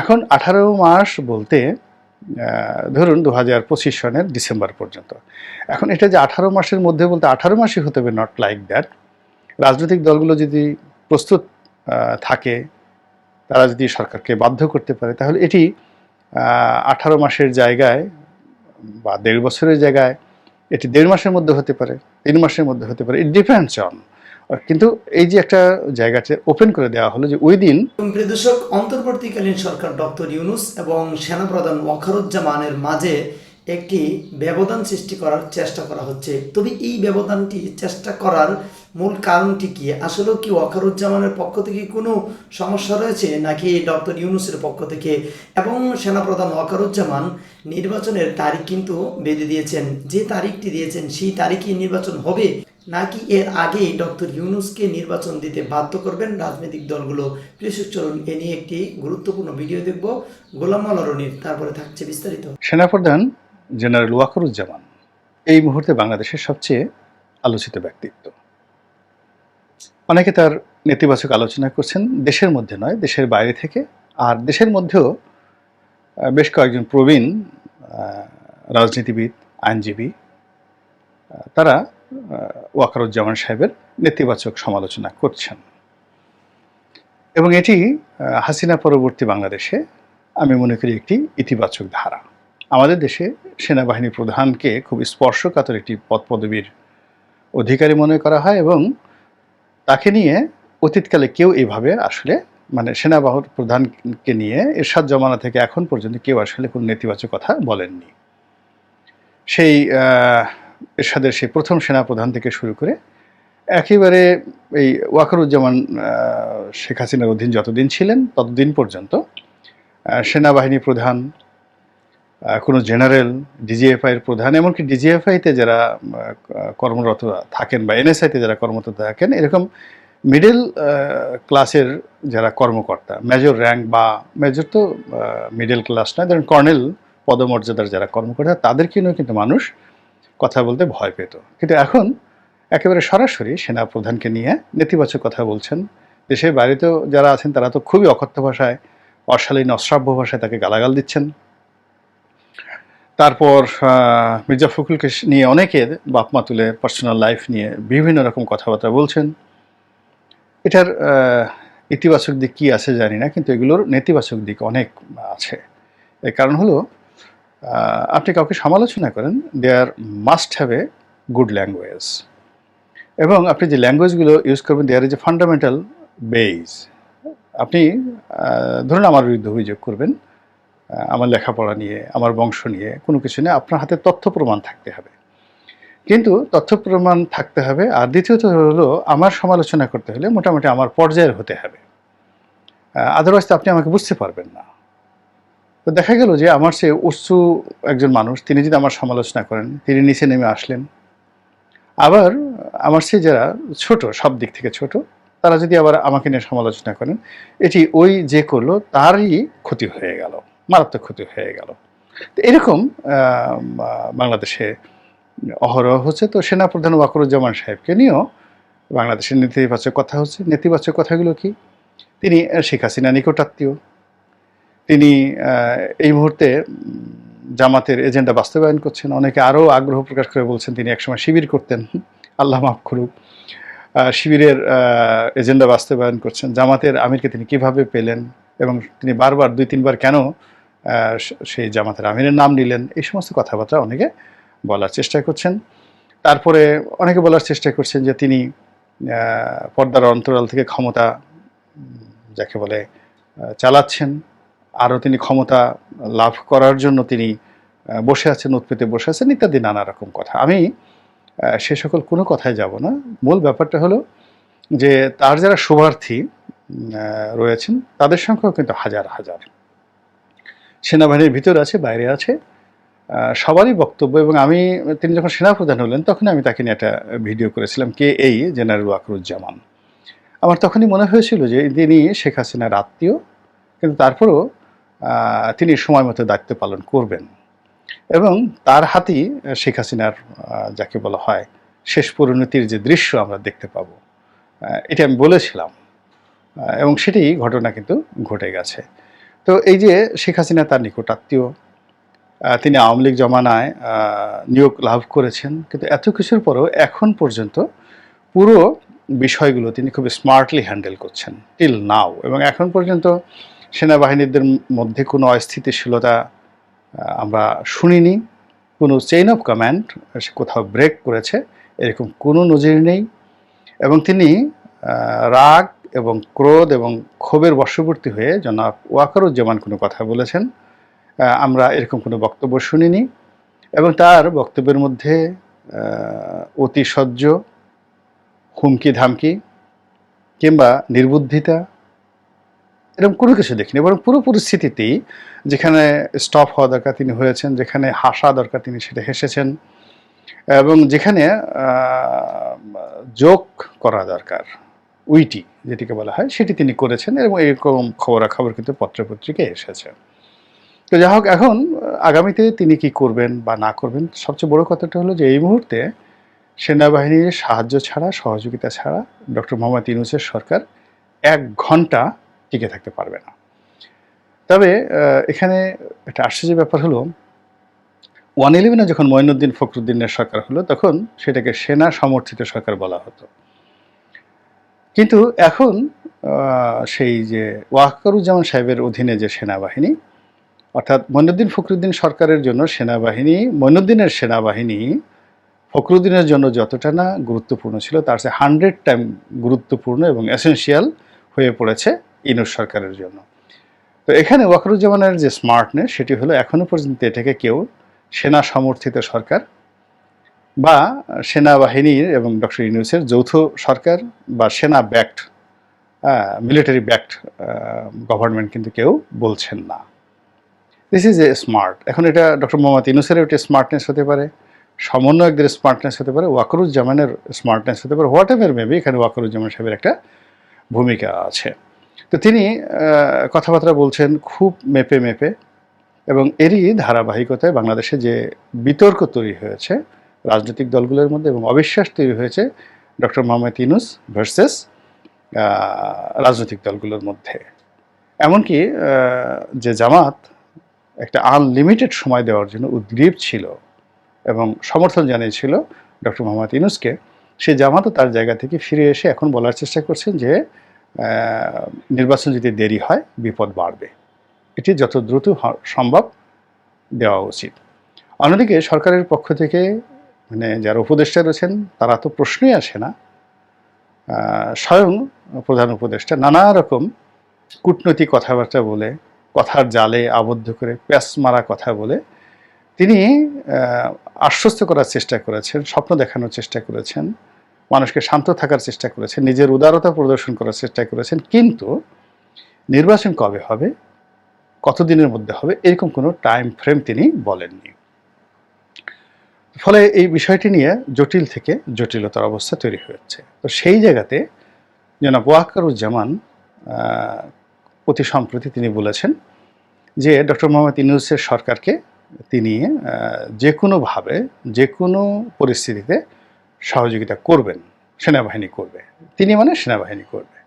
এখন আঠারো মাস বলতে ধরুন দু হাজার পঁচিশ সনের ডিসেম্বর পর্যন্ত। এখন এটা যে আঠারো মাসের মধ্যে বলতে আঠারো মাসই হতে হবে নট লাইক দ্যাট রাজনৈতিক দলগুলো যদি প্রস্তুত থাকে, তারা যদি সরকারকে বাধ্য করতে পারে, তাহলে এটি আঠারো মাসের জায়গায় বা দেড় বছরের জায়গায় এটি দেড় মাসের মধ্যে হতে পারে, তিন মাসের মধ্যে হতে পারে। ইট ডিপেন্ডস অন কিন্তু এই যে একটা জায়গাতে ওপেন করে দেওয়া হলো যে ওই দিন এবং অন্তর্বর্তীকালীন সরকার ডক্টর ইউনুস এবং সেনাপ্রধান ওয়াকারুজ্জামানের মাঝে একটি ব্যবধান সৃষ্টি করার চেষ্টা করা হচ্ছে। তবে এই ব্যবধানটি চেষ্টা করার মূল কারণটি কি? আসলেও কি ওয়াকারুজ্জামানের পক্ষ থেকে কোনো সমস্যা রয়েছে নাকি ডক্টর ইউনুসের পক্ষ থেকে? এবং সেনাপ্রধান ওয়াকারুজ্জামান নির্বাচনের তারিখ কিন্তু বেঁধে দিয়েছেন। যে তারিখটি দিয়েছেন সেই তারিখে নির্বাচন হবে নাকি এর আগেই ডক্টর ইউনুসকে নির্বাচন দিতে বাধ্য করবেন রাজনৈতিক দলগুলো? কৃষক চলুন, এ নিয়ে একটি গুরুত্বপূর্ণ ভিডিও দেখব। গোলাম মাওলা তারপরে থাকছে বিস্তারিত। সেনাপ্রধান জেনারেল ওয়াকারুজ্জামান, এই মুহূর্তে বাংলাদেশের সবচেয়ে আলোচিত ব্যক্তিত্ব। অনেকে তার নেতিবাচক আলোচনা করছেন, দেশের মধ্যে নয়, দেশের বাইরে থেকে। আর দেশের মধ্যেও বেশ কয়েকজন প্রবীণ রাজনীতিবিদ, আইনজীবী তারা ওয়াকারুজ্জামান সাহেবের নেতিবাচক সমালোচনা করছেন। এবং এটি হাসিনা পরবর্তী বাংলাদেশে আমি মনে করি একটি ইতিবাচক ধারা। আমাদের দেশে সেনাবাহিনী প্রধানকে খুব স্পর্শকাতর একটি পদ পদবীর অধিকারী মনে করা হয় এবং তাকে নিয়ে অতীতকালে কেউ এইভাবে আসলে মানে সেনাবাহিনী প্রধানকে নিয়ে এরশাদ জমানা থেকে এখন পর্যন্ত কেউ আসলে কোনো নেতিবাচক কথা বলেননি। সেই এরশাদের সেই প্রথম সেনাপ্রধান থেকে শুরু করে একেবারে এই ওয়াকারুজ্জামান শেখ হাসিনার অধীন যতদিন ছিলেন ততদিন পর্যন্ত সেনাবাহিনী প্রধান কোনো জেনারেল ডিজিএফআইয়ের প্রধান, এমনকি ডিজিএফআইতে যারা কর্মরত থাকেন বা এনএসআইতে যারা কর্মরত থাকেন, এরকম মিডল ক্লাসের যারা কর্মকর্তা মেজর র্যাঙ্ক বা মেজর তো মিডল ক্লাস নয় ধরেন কর্নেল পদমর্যাদার যারা কর্মকর্তা, তাদেরকে নিয়েও কিন্তু মানুষ কথা বলতে ভয় পেত। কিন্তু এখন একেবারে সরাসরি সেনা প্রধানকে নিয়ে নেতিবাচক কথা বলছেন। দেশের বাইরেতেও যারা আছেন, তারা তো খুবই অকথ্য ভাষায়, অশালীন, অশ্রাব্য ভাষায় তাকে গালাগাল দিচ্ছেন। তারপর মির্জা ফখরুলকে নিয়ে অনেকের বাপমা তুলে পার্সোনাল লাইফ নিয়ে বিভিন্ন রকম কথাবার্তা বলছেন। এটার ইতিবাচক দিক কী আছে জানি না, কিন্তু এগুলোর নেতিবাচক দিক অনেক আছে। এর কারণ হলো আপনি কাউকে সমালোচনা করেন there must have a good language এবং আপনি যে ল্যাঙ্গুয়েজগুলো ইউজ করবেন there is a fundamental base আপনি ধরুন আমার বিরুদ্ধে অভিযোগ করবেন আমার লেখাপড়া নিয়ে, আমার বংশ নিয়ে, কোনো কিছু নিয়ে আপনার হাতে তথ্য প্রমাণ থাকতে হবে। কিন্তু তথ্য প্রমাণ থাকতে হবে, আর দ্বিতীয়ত হলো আমার সমালোচনা করতে হলে মোটামুটি আমার পর্যায়ের হতে হবে। আদারওয়াইজ তো আপনি আমাকে বুঝতে পারবেন না। তো দেখা গেল যে আমার সে উৎসু একজন মানুষ, তিনি যদি আমার সমালোচনা করেন, তিনি নিচে নেমে আসলেন। আবার আমার সে যারা ছোট, সব দিক থেকে ছোট, তারা যদি আবার আমাকে নিয়ে সমালোচনা করেন, এটি ওই যে করল, তারই ক্ষতি হয়ে গেল, মারাত্মক ক্ষতি হয়ে গেল। তো এরকম বাংলাদেশে অহরহ হচ্ছে। তো সেনাপ্রধান ওয়াকরুজ্জামান সাহেবকে নিয়েও বাংলাদেশের নেতিবাচক কথা হচ্ছে। নেতিবাচক কথাগুলো কি? তিনি শেখ হাসিনা নিকটাত্মীয়। তিনি এই মুহূর্তে জামাতের এজেন্ডা বাস্তবায়ন করছেন। অনেকে আরও আগ্রহ প্রকাশ করে বলছেন তিনি একসময় শিবির করতেন। আল্লাহ মাফ করুক। শিবিরের এজেন্ডা বাস্তবায়ন করছেন। জামাতের আমিরকে তিনি কীভাবে পেলেন এবং তিনি বারবার দুই, তিনবার কেন সেই জামাতের আমিরের নাম নিলেন, এই সমস্ত কথাবার্তা অনেকে বলার চেষ্টা করছেন। তারপরে অনেকে বলার চেষ্টা করছেন যে তিনি পর্দার অন্তরাল থেকে ক্ষমতা যাকে বলে চালাচ্ছেন। আরও তিনি ক্ষমতা লাভ করার জন্য তিনি বসে আছেন, উৎপেতে বসে আছেন, ইত্যাদি নানা রকম কথা। আমি সে সকল কোনো কথায় যাব না। মূল ব্যাপারটা হলো যে, তার যারা শুভার্থী রয়েছেন, তাদের সংখ্যাও কিন্তু হাজার হাজার। সেনাবাহিনীর ভিতরে আছে, বাইরে আছে সবারই বক্তব্য। এবং আমি, তিনি যখন সেনাপ্রধান হলেন, তখন আমি তাকে নিয়ে একটা ভিডিও করেছিলাম, কে এই জেনারেল ওয়াকরুজ্জামান। আমার তখনই মনে হয়েছিল যে, তিনি শেখ হাসিনার আত্মীয়, কিন্তু তারপরও তিনি সময় মতো দায়িত্ব পালন করবেন। এবং তার হাতেই শেখ হাসিনার যাকে বলা হয় শেষ পরিণতির যে দৃশ্য আমরা দেখতে পাবো এটা আমি বলেছিলাম। এবং সেটি ঘটনা কিন্তু ঘটে গেছে। তো এই যে শেখ হাসিনা তার নিকটাত্মীয় তিনি আওয়ামী লীগ জমানায় নিয়োগ লাভ করেছেন, কিন্তু এত কিছুর পরেও এখন পর্যন্ত পুরো বিষয়গুলো তিনি খুব স্মার্টলি হ্যান্ডেল করছেন টিল নাও এবং এখন পর্যন্ত সেনাবাহিনীদের মধ্যে কোনো অস্থিতিশীলতা আমরা শুনিনি। কোনো চেইন অফ কমান্ড সে কোথাও ব্রেক করেছে, এরকম কোনো নজির নেই। এবং তিনি রাগ এবং ক্রোধ এবং ক্ষোভের বশবর্তী হয়ে জনাব ওয়াকারুজ্জামান কোনো কথা বলেছেন। আমরা এরকম কোনো বক্তব্য শুনিনি। এবং তার বক্তব্যের মধ্যে অতিশয্য হুমকি ধামকি কিংবা নির্বুদ্ধিতা এরকম কোনো কিছু দেখিনি, বরং পুরো পরিস্থিতিতেই যেখানে স্টপ হওয়া দরকার তিনি হয়েছেন, যেখানে হাসা দরকার তিনি সেটা হেসেছেন, এবং যেখানে যোগ করা দরকার, উইটি যেটিকে বলা হয়, সেটি তিনি করেছেন এবং এরকম খবরাখবর কিন্তু পত্রপত্রিকায় এসেছে। তো যাই হোক, এখন, আগামীতে তিনি কি করবেন বা না করবেন, সবচেয়ে বড় কথাটা হলো যে এই মুহূর্তে সেনাবাহিনীর সাহায্য ছাড়া, সহযোগিতা ছাড়া ডক্টর মোহাম্মদ ইউনুসের সরকার এক ঘণ্টা টিকে থাকতে পারবে না। তবে এখানে একটা আশ্চর্য ব্যাপার হলো, ওয়ান ইলেভেনে যখন মঈনুদ্দিন ফখরুদ্দিনের সরকার হলো, তখন সেটাকে সেনা সমর্থিত সরকার বলা হতো। কিন্তু এখন সেই যে ওয়াকারুজ্জামান সাহেবের অধীনে যে সেনাবাহিনী, অর্থাৎ মঈনুদ্দিন ফখরুদ্দিন সরকারের জন্য সেনাবাহিনী, মঈনুদ্দিনের সেনাবাহিনী ফখরুদ্দিনের জন্য যতটা না গুরুত্বপূর্ণ ছিল, তার চেয়ে হান্ড্রেড টাইম গুরুত্বপূর্ণ এবং এসেনশিয়াল হয়ে পড়েছে ইনুস সরকারের জন্য। তো এখানে ওয়াকারুজ্জামানের যে স্মার্টনেস সেটি হলো এখনও পর্যন্ত এটাকে কেউ সেনা সমর্থিত সরকার বা সেনাবাহিনীর এবং ডক্টর ইউনুসের যৌথ সরকার বা সেনা ব্যাক্ট মিলিটারি ব্যাক্ট গভর্নমেন্ট কিন্তু কেউ বলছেন না। দিস ইজ এ স্মার্ট এখন এটা ডক্টর মোহাম্মদ ইউনুসের একটা স্মার্টনেস হতে পারে, সমন্বয়কদের স্মার্টনেস হতে পারে, ওয়াকরুজ্জামানের স্মার্টনেস হতে পারে হোয়াট এভার মেবি এখানে ওয়াকরুজ্জামান সাহেবের একটা ভূমিকা আছে। তো তিনি কথাবার্তা বলছেন খুব মেপে মেপে এবং এরই ধারাবাহিকতায় বাংলাদেশে যে বিতর্ক তৈরি হয়েছে, রাজনৈতিক দলগুলোর মধ্যে এবং অবিশ্বাস তৈরি হয়েছে, ডক্টর মোহাম্মদ ইউনুস ভার্সেস রাজনৈতিক দলগুলোর মধ্যে। এমনকি যে জামাত একটা আনলিমিটেড সময় দেওয়ার জন্য উদ্গ্রীব ছিল এবং সমর্থন জানিয়েছিল ডক্টর মোহাম্মদ ইউনুসকে সেই জামাতও তার জায়গা থেকে ফিরে এসে এখন বলার চেষ্টা করছেন যে নির্বাচন যদি দেরি হয়, বিপদ বাড়বে। এটি যত দ্রুত সম্ভব দেওয়া উচিত। অন্যদিকে সরকারের পক্ষ থেকে মানে যারা উপদেষ্টা রয়েছেন, তারা তো প্রশ্নই আসে না। স্বয়ং প্রধান উপদেষ্টা নানা রকম কূটনৈতিক কথাবার্তা বলে, কথার জালে আবদ্ধ করে প্যাস মারা কথা বলে, তিনি আশ্বস্ত করার চেষ্টা করেছেন, স্বপ্ন দেখানোর চেষ্টা করেছেন। মানুষকে শান্ত থাকার চেষ্টা করেছেন, নিজের উদারতা প্রদর্শন করার চেষ্টা করেছেন, কিন্তু নির্বাচন কবে হবে, কতদিনের মধ্যে হবে, এরকম কোনো টাইম ফ্রেম তিনি বলেননি। ফলে এই বিষয়টি নিয়ে জটিল থেকে জটিলতার অবস্থা তৈরি হয়েছে। তো সেই জায়গাতে জনাব ওয়াকারুজ্জামান অতি সম্প্রতি তিনি বলেছেন যে ডক্টর মোহাম্মদ ইউনুসের সরকারকে তিনি যে কোনোভাবে যে কোনো পরিস্থিতিতে সহযোগিতা করবেন, সেনাবাহিনী করবে। তিনি মানে সেনাবাহিনী করবে।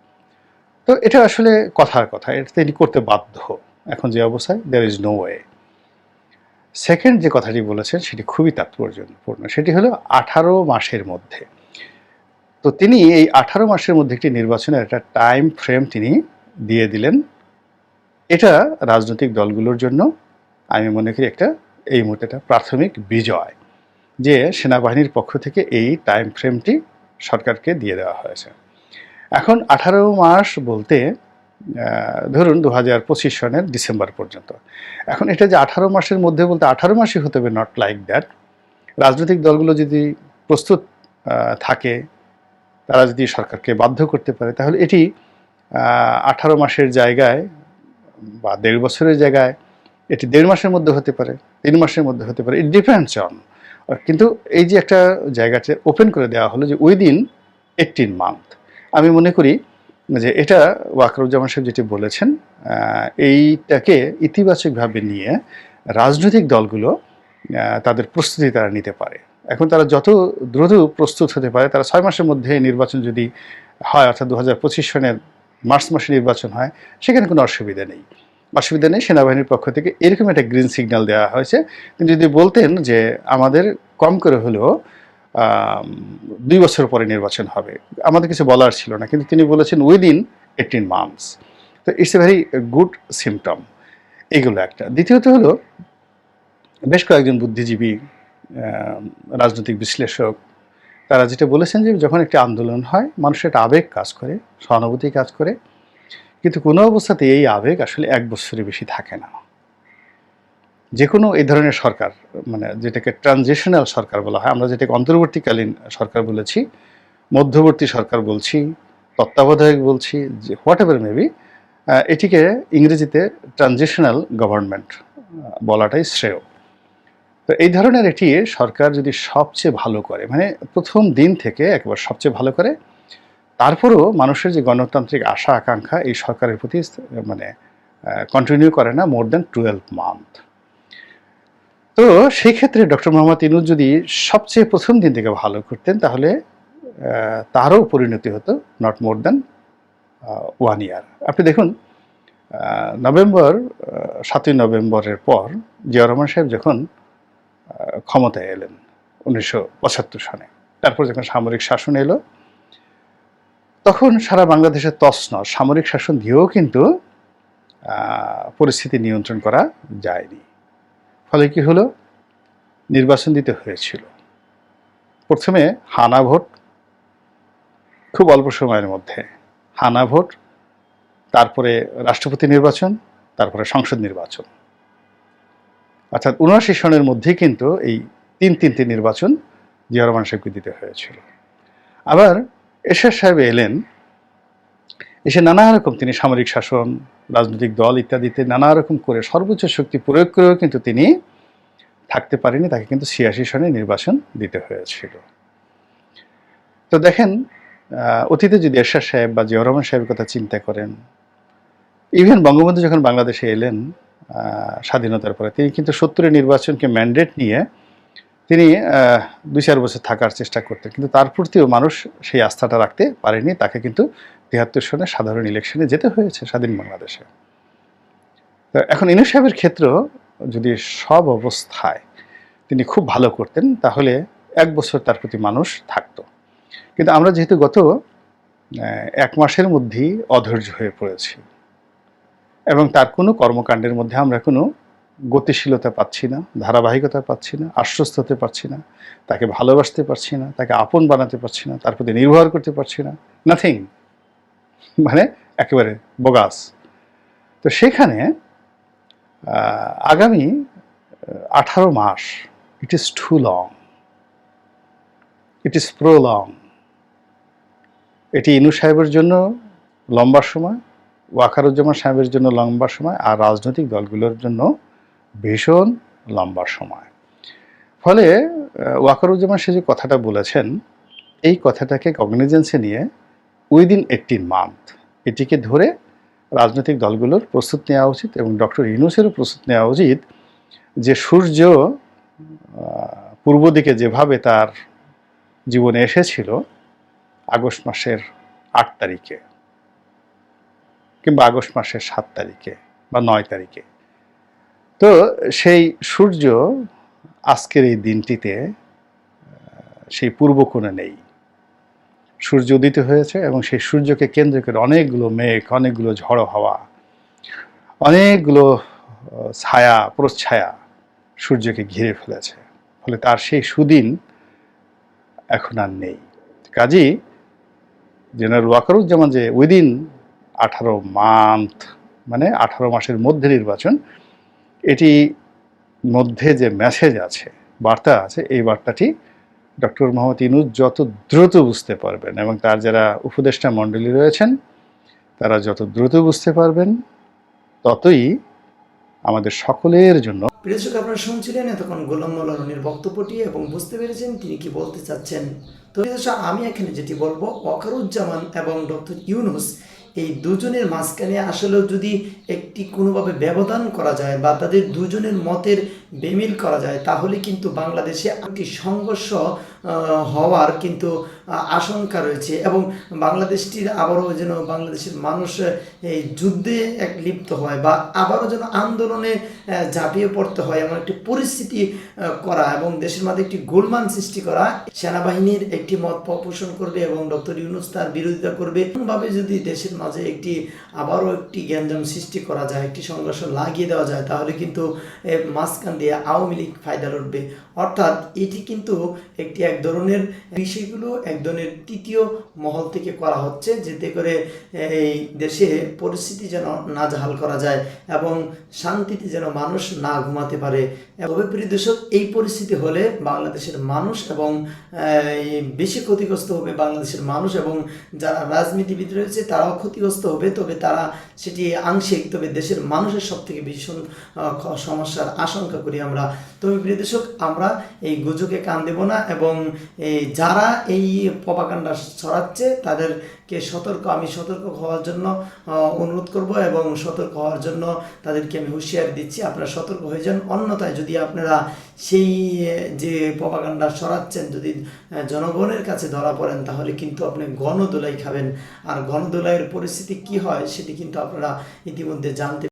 তো এটা আসলে কথার কথা, এটা তিনি করতে বাধ্য এখন যে অবস্থায় there is no way second যে কথাটি বলেছেন, সেটি খুবই তাৎপর্যপূর্ণ, সেটি হলো আঠারো মাসের মধ্যে। তো তিনি এই আঠারো মাসের মধ্যে একটি নির্বাচনের একটা টাইম ফ্রেম তিনি দিয়ে দিলেন। এটা রাজনৈতিক দলগুলোর জন্য, আমি মনে করি একটা, এই মুহূর্তে প্রাথমিক বিজয়। যে সেনাবাহিনীর পক্ষ থেকে এই টাইম ফ্রেমটি সরকারকে দিয়ে দেওয়া হয়েছে। এখন আঠারো মাস বলতে ধরুন দু হাজার পঁচিশ সনের ডিসেম্বর পর্যন্ত। এখন এটা যে আঠারো মাসের মধ্যে বলতে আঠারো মাসই হতে হবে নট লাইক দ্যাট রাজনৈতিক দলগুলো যদি প্রস্তুত থাকে, তারা যদি সরকারকে বাধ্য করতে পারে, তাহলে এটি আঠারো মাসের জায়গায় বা দেড় বছরের জায়গায় এটি দেড় মাসের মধ্যে হতে পারে, তিন মাসের মধ্যে হতে পারে। ইট ডিপেন্ডস অন কিন্তু এই যে একটা জায়গাতে ওপেন করে দেওয়া হলো যে উইদিন এইটিন মান্থ আমি মনে করি যে এটা ওয়াকরুজ্জামান সাহেব যেটি বলেছেন এইটাকে ইতিবাচকভাবে নিয়ে রাজনৈতিক দলগুলো তাদের প্রস্তুতি তারা নিতে পারে। এখন তারা যত দ্রুত প্রস্তুত হতে পারে, তারা ছয় মাসের মধ্যে নির্বাচন যদি হয়, অর্থাৎ দু হাজার পঁচিশ সনের মার্চ মাসে নির্বাচন হয়, সেখানে কোনো অসুবিধা নেই। অসুবিধা নেই সেনাবাহিনীর পক্ষ থেকে এরকম একটা গ্রিন সিগন্যাল দেওয়া হয়েছে। তিনি যদি বলতেন যে আমাদের কম করে হলেও দুই বছর পরে নির্বাচন হবে, আমাদের কিছু বলার ছিল না। কিন্তু তিনি বলেছেন উইদিন এইটিন মান্থস তো it's a very good symptom এগুলো একটা। দ্বিতীয়ত হলো, বেশ কয়েকজন বুদ্ধিজীবী রাজনৈতিক বিশ্লেষক, তারা যেটা বলেছেন যে যখন একটি আন্দোলন হয়, মানুষের একটা আবেগ কাজ করে, সহানুভূতি কাজ করে কিন্তু কোনো অবস্থাতে এই আবেগ আসলে এক বছরের বেশি থাকে না। যে কোনো এই ধরনের সরকার মানে যেটাকে ট্রানজিশনাল সরকার বলা হয়, আমরা যেটাকে অন্তর্বর্তীকালীন সরকার বলেছি, মধ্যবর্তী সরকার বলছি, তত্ত্বাবধায়ক বলছি, যে হোয়াট এভার মেবি এটিকে ইংরেজিতে ট্রানজিশনাল গভর্নমেন্ট বলাটাই শ্রেয়। তো এই ধরনের এটি সরকার যদি সবচেয়ে ভালো করে মানে প্রথম দিন থেকে একবার সবচেয়ে ভালো করে তারপরেও মানুষের যে গণতান্ত্রিক আশা, আকাঙ্ক্ষা, এই সরকারের প্রতি মানে কন্টিনিউ করে না মোর দ্যান টুয়েলভ মান্থ তো সেই ক্ষেত্রে ডক্টর মোহাম্মদ ইনুজ যদি সবচেয়ে প্রথম দিন থেকে ভালো করতেন, তাহলে তারও পরিণতি হতো not more than one year আপনি দেখুন নভেম্বর সাতই নভেম্বরের পর জিয়া রহমান সাহেব যখন ক্ষমতায় এলেন, উনিশশো পঁচাত্তর সনে তারপর যখন সামরিক শাসন এলো তখন সারা বাংলাদেশের তসনস সামরিক শাসন দিয়েও কিন্তু পরিস্থিতি নিয়ন্ত্রণ করা যায়নি। ফলে কি হলো? নির্বাচন দিতে হয়েছিল। প্রথমে হানা ভোট, খুব অল্প সময়ের মধ্যে। হানা ভোট, তারপরে রাষ্ট্রপতি নির্বাচন, তারপরে সংসদ নির্বাচন। অর্থাৎ উনআশি সনের মধ্যেই কিন্তু এই তিন তিনটি নির্বাচন জিয়া রহমান সাহেবকে দিতে হয়েছিল। আবার এরশাদ সাহেব এলেন। এসে নানা রকম তিনি সামরিক শাসন, রাজনৈতিক দল ইত্যাদিতে নানা রকম করে সর্বোচ্চ শক্তি প্রয়োগ করেও কিন্তু তিনি থাকতে পারেনি তাকে কিন্তু ছিয়াশি সনে নির্বাচন দিতে হয়েছিল। তো দেখেন অতীতে যদি এরশাদ সাহেব বা জিয়া রহমান সাহেবের কথা চিন্তা করেন, ইভেন বঙ্গবন্ধু যখন বাংলাদেশে এলেন স্বাধীনতার পরে তিনি কিন্তু সত্তরের নির্বাচনকে ম্যান্ডেট নিয়ে তিনি দুই চার বছর থাকার চেষ্টা করতেন। কিন্তু তার প্রতিও মানুষ সেই আস্থাটা রাখতে পারেনি। তাকে কিন্তু তিয়াত্তর সনে সাধারণ ইলেকশনে যেতে হয়েছে স্বাধীন বাংলাদেশে। এখন ইনু সাহেবের ক্ষেত্র যদি সব অবস্থায় তিনি খুব ভালো করতেন, তাহলে এক বছর তার প্রতি মানুষ থাকতো। কিন্তু আমরা যেহেতু গত এক মাসের মধ্যেই অধৈর্য হয়ে পড়েছি। এবং তার কোনো কর্মকাণ্ডের মধ্যে আমরা কোনো গতিশীলতা পাচ্ছি না, ধারাবাহিকতা পাচ্ছি না আশ্বস্ত হতে পারছি না, তাকে ভালোবাসতে পারছি না, তাকে আপন বানাতে পারছি না, তার প্রতি নির্ভর করতে পারছি না নাথিং মানে একেবারে বোগাস। তো সেখানে আগামী আঠারো মাস it is too long it is prolong এটি ইনু সাহেবের জন্য লম্বা সময়, ওয়াকারুজ্জামান সাহেবের জন্য লম্বা সময়, আর রাজনৈতিক দলগুলোর জন্য ভীষণ লম্বা সময়। ফলে ওয়াকারুজ্জামান সে যে কথাটা বলেছেন, এই কথাটাকে কগনিজেন্সে নিয়ে উইদিন এইটিন মান্থ এটিকে ধরে রাজনৈতিক দলগুলোর প্রস্তুত নেওয়া উচিত এবং ডক্টর ইউনুসেরও প্রস্তুত নেওয়া উচিত যে সূর্য পূর্ব দিকে যেভাবে তার জীবনে এসেছিল আগস্ট মাসের আট তারিখে কিংবা আগস্ট মাসের সাত তারিখে বা নয় তারিখে। তো সেই সূর্য আজকের এই দিনটিতে সেই পূর্ব কোণে নেই। সূর্য উদিত হয়েছে এবং সেই সূর্যকে কেন্দ্র করে অনেকগুলো মেঘ, অনেকগুলো ঝড়ো হাওয়া, অনেকগুলো ছায়া, প্রচ্ছায়া সূর্যকে ঘিরে ফেলেছে। ফলে তার সেই সুদিন এখন আর নেই। কাজী জেনারেল ওয়াকারুজ্জামান যে উইদিন আঠারো মান্থ মানে আঠারো মাসের মধ্যে নির্বাচন এটি মধ্যে যে মেসেজ আছে, বার্তা আছে, এই বার্তাটি ডক্টর মোহাম্মদ ইনুজ যত দ্রুত বুঝতে পারবেন এবং তার যারা উপদেষ্টা মণ্ডলী রয়েছেন, তারা যত দ্রুত বুঝতে পারবেন, ততই আমাদের সকলের জন্য প্রিয় আপনারা শুনছিলেন এতক্ষণ গোলাম মোল্লা বক্তব্যটি এবং বুঝতে পেরেছেন তিনি কি বলতে চাচ্ছেন। তো আমি এখানে যেটি বলব, ওয়াকারুজ্জামান এবং ডক্টর ইউনুস এই দুজনের মাঝখানে আসলেও যদি একটি কোনোভাবে ব্যবধান করা যায় বা তাদের দুজনের মতের বেমিল করা যায়, তাহলে কিন্তু বাংলাদেশে একটি সংঘর্ষ হওয়ার কিন্তু আশঙ্কা রয়েছে এবং বাংলাদেশটির আবারও যেন বাংলাদেশের মানুষ এই যুদ্ধে এক লিপ্ত হয় বা আবারও যেন আন্দোলনে ঝাঁপিয়ে পড়তে হয় এমন একটি পরিস্থিতি করা এবং দেশের মধ্যে একটি গোলমান সৃষ্টি করা, সেনাবাহিনীর একটি মত পোষণ করবে এবং ডক্টর ইউনুস তার বিরোধিতা করবে। এমনভাবে যদি দেশের মাঝে একটি, আবারও একটি গ্যাঞ্জাম সৃষ্টি করা যায়, একটি সংঘর্ষ লাগিয়ে দেওয়া যায়, তাহলে কিন্তু মাঝখান দিয়ে আওয়ামী লীগ ফায়দা লড়বে। অর্থাৎ এটি কিন্তু একটি এক ধরনের বিষয়গুলো, এক ধরনের তৃতীয় মহল থেকে করা হচ্ছে, যেতে করে এই দেশে পরিস্থিতি যেন নাজেহাল করা যায় এবং শান্তিতে যেন মানুষ না ঘুমাতে পারে। তবে প্রিয় দর্শক, এই পরিস্থিতি হলে বাংলাদেশের মানুষ এবং বেশি ক্ষতিগ্রস্ত হবে বাংলাদেশের মানুষ এবং যারা রাজনীতিবিদ রয়েছে, তারাও ক্ষতিগ্রস্ত হবে, তবে তারা সেটি আংশিক, তবে দেশের মানুষের সব থেকে ভীষণ সমস্যার আশঙ্কা করি আমরা। তবে প্রিয় দর্শক, আমরা এই গুজবে কান দেব না এবং যারা এই পপাকাণ্ডা ছড়াচ্ছে তাদেরকে সতর্ক, আমি সতর্ক হওয়ার জন্য অনুরোধ করব এবং সতর্ক হওয়ার জন্য তাদেরকে আমি হুঁশিয়ারি দিচ্ছি। আপনারা সতর্ক হয়ে যান। অন্যথায় যদি আপনারা সেই যে পপাকাণ্ডা সরাচ্ছেন, যদি জনগণের কাছে ধরা পড়েন, তাহলে কিন্তু আপনি গণদোলাই খাবেন। আর গণদোলাইয়ের পরিস্থিতি কি হয়, সেটি কিন্তু আপনারা ইতিমধ্যে জানতে